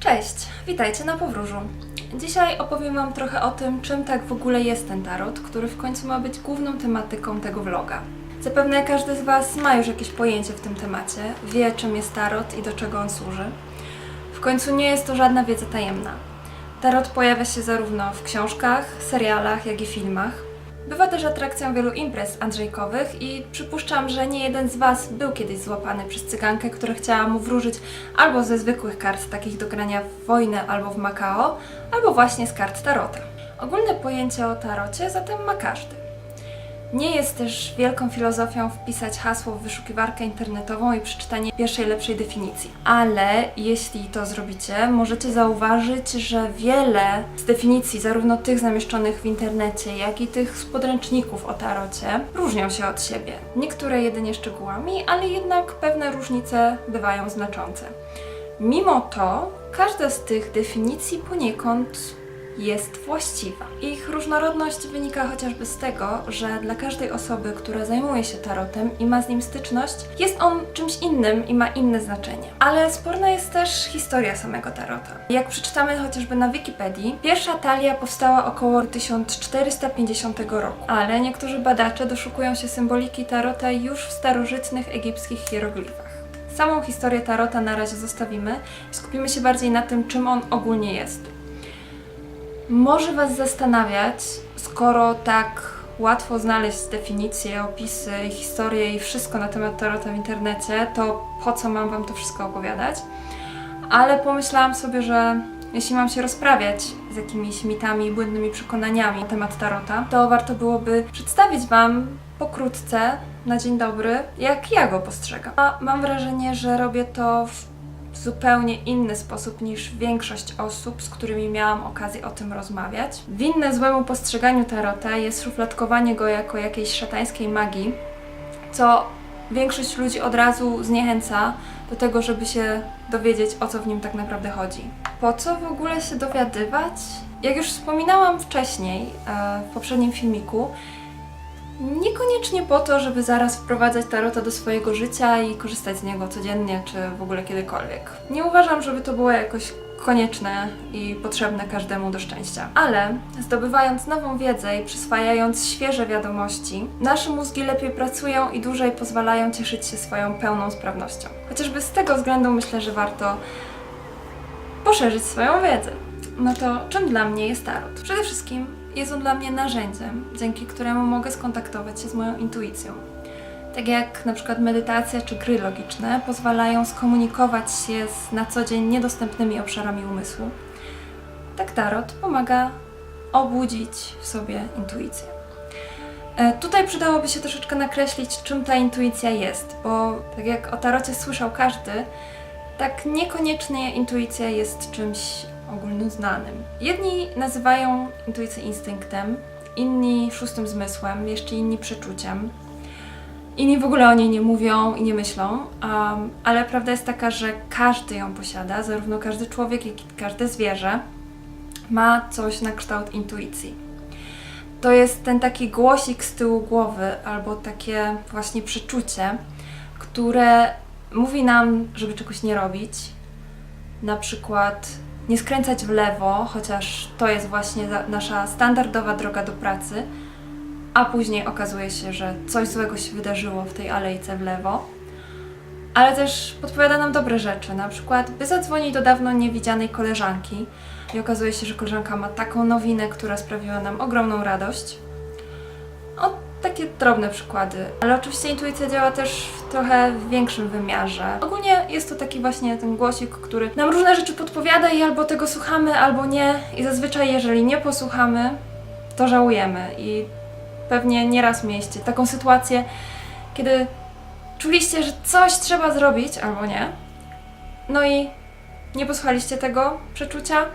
Cześć, witajcie na powróżu. Dzisiaj opowiem Wam trochę o tym, czym tak w ogóle jest ten tarot, który w końcu ma być główną tematyką tego vloga. Zapewne każdy z Was ma już jakieś pojęcie w tym temacie, wie czym jest tarot i do czego on służy. W końcu nie jest to żadna wiedza tajemna. Tarot pojawia się zarówno w książkach, serialach, jak i filmach. Bywa też atrakcją wielu imprez andrzejkowych i przypuszczam, że nie jeden z Was był kiedyś złapany przez cygankę, która chciała mu wróżyć albo ze zwykłych kart, takich do grania w wojnę albo w Makao, albo właśnie z kart tarota. Ogólne pojęcie o tarocie zatem ma każdy. Nie jest też wielką filozofią wpisać hasło w wyszukiwarkę internetową i przeczytanie pierwszej lepszej definicji. Ale jeśli to zrobicie, możecie zauważyć, że wiele z definicji, zarówno tych zamieszczonych w internecie, jak i tych z podręczników o tarocie, różnią się od siebie. Niektóre jedynie szczegółami, ale jednak pewne różnice bywają znaczące. Mimo to, każda z tych definicji poniekąd jest właściwa. Ich różnorodność wynika chociażby z tego, że dla każdej osoby, która zajmuje się tarotem i ma z nim styczność, jest on czymś innym i ma inne znaczenie. Ale sporna jest też historia samego tarota. Jak przeczytamy chociażby na Wikipedii, pierwsza talia powstała około 1450 roku, ale niektórzy badacze doszukują się symboliki tarota już w starożytnych egipskich hieroglifach. Samą historię tarota na razie zostawimy skupimy się bardziej na tym, czym on ogólnie jest. Może Was zastanawiać, skoro tak łatwo znaleźć definicje, opisy, historie i wszystko na temat tarota w internecie, to po co mam Wam to wszystko opowiadać? Ale pomyślałam sobie, że jeśli mam się rozprawiać z jakimiś mitami i błędnymi przekonaniami na temat tarota, to warto byłoby przedstawić Wam pokrótce, na dzień dobry, jak ja go postrzegam. A mam wrażenie, że robię to w zupełnie inny sposób niż większość osób, z którymi miałam okazję o tym rozmawiać. Winne złemu postrzeganiu tarota jest szufladkowanie go jako jakiejś szatańskiej magii, co większość ludzi od razu zniechęca do tego, żeby się dowiedzieć, o co w nim tak naprawdę chodzi. Po co w ogóle się dowiadywać? Jak już wspominałam wcześniej e, w poprzednim filmiku, Niekoniecznie po to, żeby zaraz wprowadzać tarota do swojego życia i korzystać z niego codziennie, czy w ogóle kiedykolwiek. Nie uważam, żeby to było jakoś konieczne i potrzebne każdemu do szczęścia. Ale zdobywając nową wiedzę i przyswajając świeże wiadomości, nasze mózgi lepiej pracują i dłużej pozwalają cieszyć się swoją pełną sprawnością. Chociażby z tego względu myślę, że warto poszerzyć swoją wiedzę. No to czym dla mnie jest tarot? Przede wszystkim jest on dla mnie narzędziem, dzięki któremu mogę skontaktować się z moją intuicją. Tak jak na przykład medytacja czy gry logiczne pozwalają skomunikować się z na co dzień niedostępnymi obszarami umysłu, tak tarot pomaga obudzić w sobie intuicję. E, Tutaj przydałoby się troszeczkę nakreślić, czym ta intuicja jest, bo tak jak o tarocie słyszał każdy, tak niekoniecznie intuicja jest czymś ogólnoznanym. Jedni nazywają intuicję instynktem, inni szóstym zmysłem, jeszcze inni przeczuciem. Inni w ogóle o niej nie mówią i nie myślą, um, ale prawda jest taka, że każdy ją posiada, zarówno każdy człowiek, jak i każde zwierzę ma coś na kształt intuicji. To jest ten taki głosik z tyłu głowy, albo takie właśnie przeczucie, które mówi nam, żeby czegoś nie robić. Na przykład nie skręcać w lewo, chociaż to jest właśnie za- nasza standardowa droga do pracy, a później okazuje się, że coś złego się wydarzyło w tej alejce w lewo. Ale też podpowiada nam dobre rzeczy, na przykład by zadzwonić do dawno niewidzianej koleżanki i okazuje się, że koleżanka ma taką nowinę, która sprawiła nam ogromną radość. Takie drobne przykłady. Ale oczywiście intuicja działa też w trochę większym wymiarze. Ogólnie jest to taki właśnie ten głosik, który nam różne rzeczy podpowiada i albo tego słuchamy, albo nie. I zazwyczaj, jeżeli nie posłuchamy, to żałujemy. I pewnie nieraz mieliście taką sytuację, kiedy czuliście, że coś trzeba zrobić, albo nie. No i nie posłuchaliście tego przeczucia,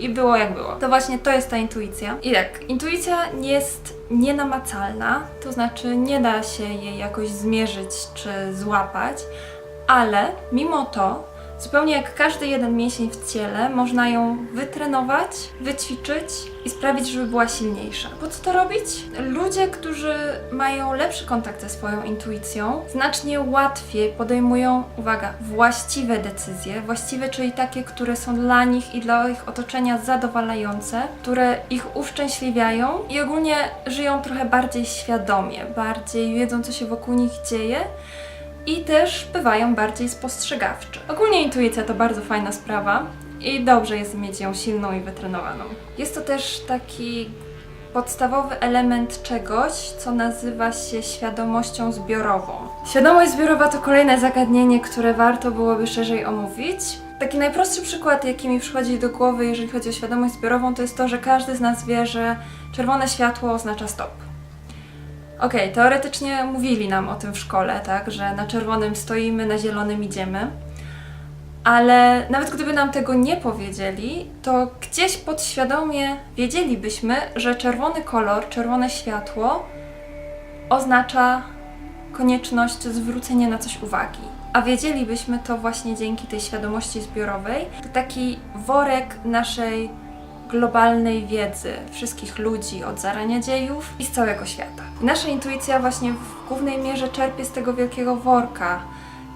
i było jak było. To właśnie to jest ta intuicja. I tak, intuicja jest nienamacalna, to znaczy nie da się jej jakoś zmierzyć czy złapać, ale mimo to Zupełnie jak każdy jeden mięsień w ciele, można ją wytrenować, wyćwiczyć i sprawić, żeby była silniejsza. Po co to robić? Ludzie, którzy mają lepszy kontakt ze swoją intuicją, znacznie łatwiej podejmują, uwaga, właściwe decyzje. Właściwe, czyli takie, które są dla nich i dla ich otoczenia zadowalające, które ich uszczęśliwiają i ogólnie żyją trochę bardziej świadomie, bardziej wiedzą, co się wokół nich dzieje i też bywają bardziej spostrzegawcze. Ogólnie intuicja to bardzo fajna sprawa i dobrze jest mieć ją silną i wytrenowaną. Jest to też taki podstawowy element czegoś, co nazywa się świadomością zbiorową. Świadomość zbiorowa to kolejne zagadnienie, które warto byłoby szerzej omówić. Taki najprostszy przykład, jaki mi przychodzi do głowy, jeżeli chodzi o świadomość zbiorową, to jest to, że każdy z nas wie, że czerwone światło oznacza stop. Okej, teoretycznie mówili nam o tym w szkole, tak, że na czerwonym stoimy, na zielonym idziemy. Ale nawet gdyby nam tego nie powiedzieli, to gdzieś podświadomie wiedzielibyśmy, że czerwony kolor, czerwone światło oznacza konieczność zwrócenia na coś uwagi. A wiedzielibyśmy to właśnie dzięki tej świadomości zbiorowej. To taki worek naszej globalnej wiedzy wszystkich ludzi od zarania dziejów i z całego świata. Nasza intuicja właśnie w głównej mierze czerpie z tego wielkiego worka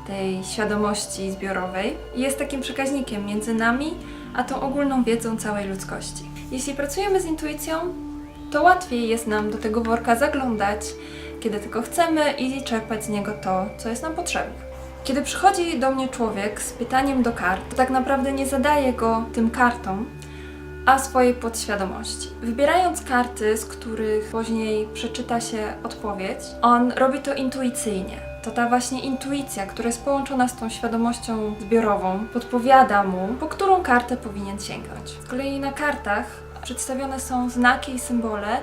tej świadomości zbiorowej i jest takim przekaźnikiem między nami a tą ogólną wiedzą całej ludzkości. Jeśli pracujemy z intuicją, to łatwiej jest nam do tego worka zaglądać, kiedy tylko chcemy i czerpać z niego to, co jest nam potrzebne. Kiedy przychodzi do mnie człowiek z pytaniem do kart, to tak naprawdę nie zadaję go tym kartom, a swojej podświadomości. Wybierając karty, z których później przeczyta się odpowiedź, on robi to intuicyjnie. To ta właśnie intuicja, która jest połączona z tą świadomością zbiorową, podpowiada mu, po którą kartę powinien sięgnąć. Z kolei na kartach przedstawione są znaki i symbole,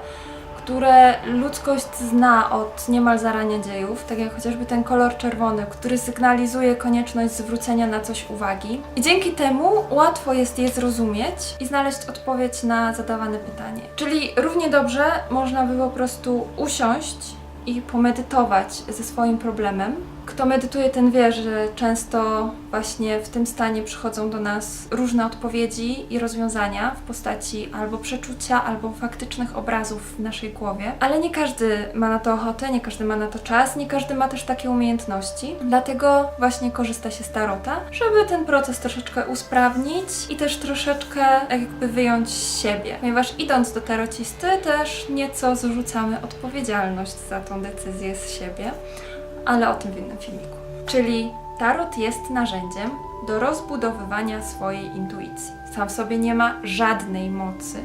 które ludzkość zna od niemal zarania dziejów, tak jak chociażby ten kolor czerwony, który sygnalizuje konieczność zwrócenia na coś uwagi. I dzięki temu łatwo jest je zrozumieć i znaleźć odpowiedź na zadawane pytanie. Czyli równie dobrze można by po prostu usiąść i pomedytować ze swoim problemem. Kto medytuje, ten wie, że często właśnie w tym stanie przychodzą do nas różne odpowiedzi i rozwiązania w postaci albo przeczucia, albo faktycznych obrazów w naszej głowie. Ale nie każdy ma na to ochotę, nie każdy ma na to czas, nie każdy ma też takie umiejętności. Dlatego właśnie korzysta się z tarota, żeby ten proces troszeczkę usprawnić i też troszeczkę jakby wyjąć z siebie. Ponieważ idąc do tarocisty też nieco zrzucamy odpowiedzialność za tą decyzję z siebie ale o tym w innym filmiku. Czyli tarot jest narzędziem do rozbudowywania swojej intuicji. Sam w sobie nie ma żadnej mocy,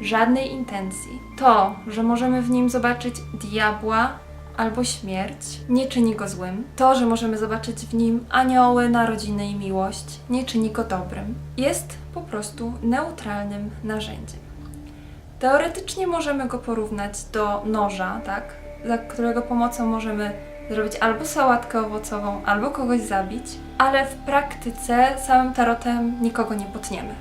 żadnej intencji. To, że możemy w nim zobaczyć diabła albo śmierć, nie czyni go złym. To, że możemy zobaczyć w nim anioły, narodziny i miłość, nie czyni go dobrym. Jest po prostu neutralnym narzędziem. Teoretycznie możemy go porównać do noża, tak? Za którego pomocą możemy zrobić albo sałatkę owocową, albo kogoś zabić, ale w praktyce samym tarotem nikogo nie potniemy.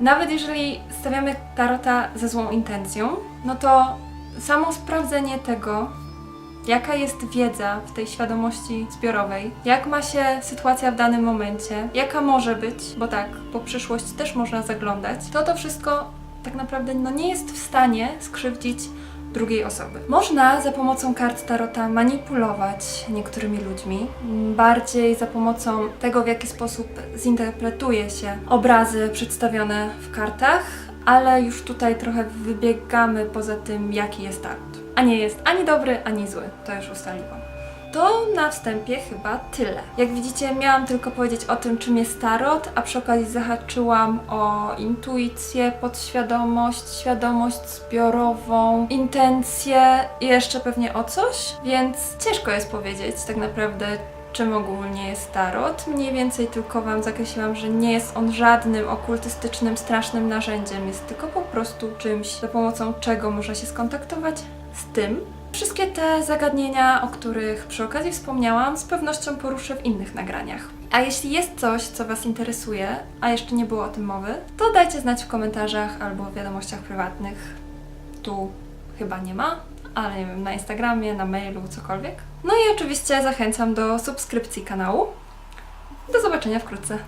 Nawet jeżeli stawiamy tarota ze złą intencją, no to samo sprawdzenie tego, jaka jest wiedza w tej świadomości zbiorowej, jak ma się sytuacja w danym momencie, jaka może być, bo tak, po przyszłość też można zaglądać, to to wszystko tak naprawdę no, nie jest w stanie skrzywdzić drugiej osoby. Można za pomocą kart Tarota manipulować niektórymi ludźmi, bardziej za pomocą tego, w jaki sposób zinterpretuje się obrazy przedstawione w kartach, ale już tutaj trochę wybiegamy poza tym, jaki jest tarot. A nie jest ani dobry, ani zły, to już ustaliłam. To na wstępie chyba tyle. Jak widzicie, miałam tylko powiedzieć o tym, czym jest tarot, a przy okazji zahaczyłam o intuicję, podświadomość, świadomość zbiorową, intencje i jeszcze pewnie o coś, więc ciężko jest powiedzieć tak naprawdę, czym ogólnie jest tarot. Mniej więcej tylko Wam zakreśliłam, że nie jest on żadnym okultystycznym, strasznym narzędziem, jest tylko po prostu czymś, za pomocą czego można się skontaktować z tym, Wszystkie te zagadnienia, o których przy okazji wspomniałam, z pewnością poruszę w innych nagraniach. A jeśli jest coś, co Was interesuje, a jeszcze nie było o tym mowy, to dajcie znać w komentarzach albo w wiadomościach prywatnych. Tu chyba nie ma, ale nie wiem, na Instagramie, na mailu, cokolwiek. No i oczywiście zachęcam do subskrypcji kanału. Do zobaczenia wkrótce.